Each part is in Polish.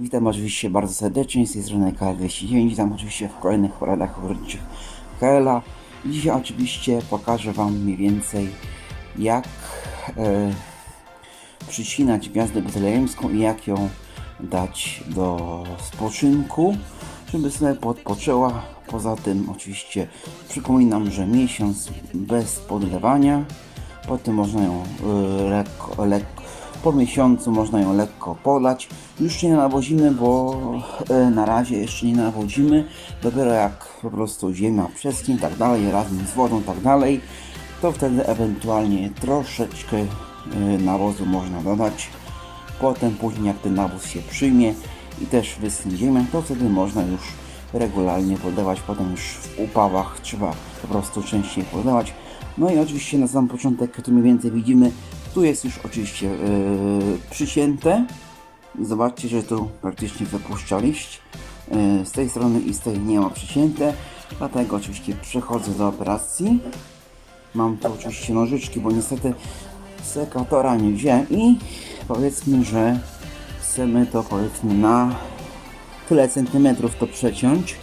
Witam oczywiście bardzo serdecznie, z tej strony KL209, witam oczywiście w kolejnych poradach ogrodniczych KL-a. Dzisiaj oczywiście pokażę Wam mniej więcej jak e, przycinać gwiazdę betlejemską i jak ją dać do spoczynku, żeby sobie podpoczęła. Poza tym oczywiście przypominam, że miesiąc bez podlewania, potem można ją y, lekko, lekko, po miesiącu można ją lekko polać. Już nie nawozimy, bo y, na razie jeszcze nie nawodzimy. Dopiero jak po prostu ziemia przestnie, tak dalej, razem z wodą, tak dalej, to wtedy ewentualnie troszeczkę y, nawozu można dodać. Potem później jak ten nawóz się przyjmie i też wyschnie ziemia, to wtedy można już regularnie podawać. Potem już w upałach trzeba po prostu częściej podawać. No i oczywiście na sam początek, tu mniej więcej widzimy, tu jest już oczywiście yy, przycięte. Zobaczcie, że tu praktycznie wypuszcza liść. Yy, z tej strony i z tej nie ma przycięte. Dlatego oczywiście przechodzę do operacji. Mam tu oczywiście nożyczki, bo niestety sekatora nie wziąłem i powiedzmy, że chcemy to powiedzmy na tyle centymetrów to przeciąć,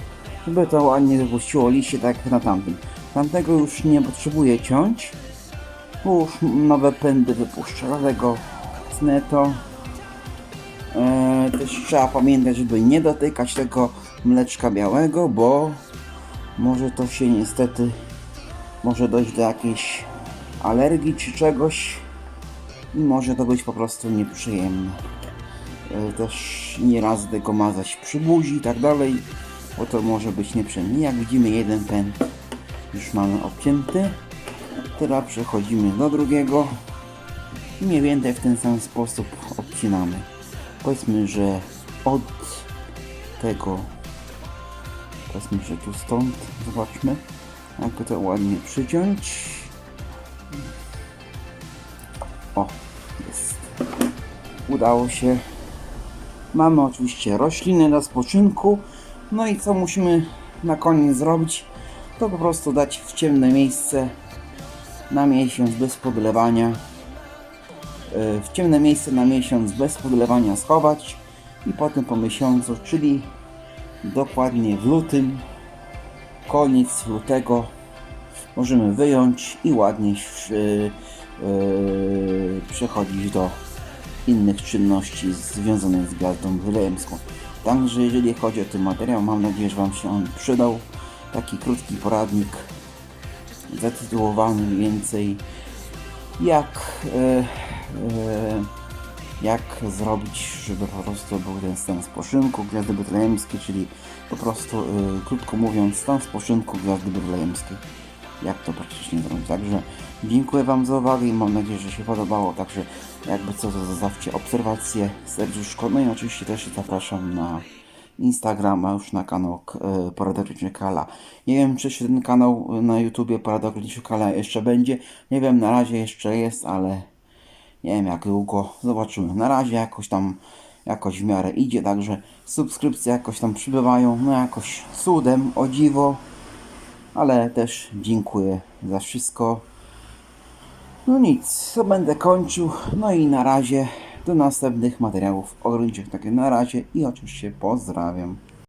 żeby to ładnie wypuściło liście tak jak na tamtym. Tamtego już nie potrzebuję ciąć, już nowe pędy tnę to. Eee, też trzeba pamiętać, żeby nie dotykać tego mleczka białego, bo może to się niestety może dojść do jakiejś alergii czy czegoś i może to być po prostu nieprzyjemne. E, Też nie raz tego mazać przy buzi i tak dalej, bo to może być nieprzyjemne. Jak widzimy jeden pęd już mamy obcięty. Teraz przechodzimy do drugiego i mniej więcej w ten sam sposób obcinamy. Powiedzmy, że od tego powiedzmy, że tu stąd zobaczmy jak to ładnie przyciąć. O, jest. Udało się. Mamy oczywiście rośliny do spoczynku. No i co musimy na koniec zrobić? To po prostu dać w ciemne miejsce na miesiąc bez podlewania. Yy, W ciemne miejsce na miesiąc bez podlewania schować i potem po miesiącu, czyli dokładnie w lutym, koniec lutego, możemy wyjąć i ładnie yy, przechodzić do innych czynności związanych z gwiazdą wylejemską. Także jeżeli chodzi o ten materiał, mam nadzieję, że Wam się on przydał. Taki krótki poradnik zatytułowany mniej więcej jak, e, e, jak zrobić, żeby po prostu był ten stan spoczynku gwiazdy betlejemskiej, czyli po prostu, e, krótko mówiąc, stan spoczynku gwiazdy betlejemskiej. Jak to praktycznie zrobić. Także dziękuję Wam za uwagę i mam nadzieję, że się podobało. Także jakby co, to zostawcie obserwacje, serduszko. No i oczywiście też zapraszam na Instagrama, już na kanał e, Porada Kala. Nie wiem, czy się ten kanał na YouTubie Porada Kala jeszcze będzie. Nie wiem, na razie jeszcze jest, ale nie wiem jak długo. Zobaczymy. Na razie jakoś tam jakoś w miarę idzie, także subskrypcje jakoś tam przybywają. No jakoś cudem, o dziwo. Ale też dziękuję za wszystko. No nic, to będę kończył. No i na razie do następnych materiałów ogrodniczych. Takie na razie i oczywiście pozdrawiam.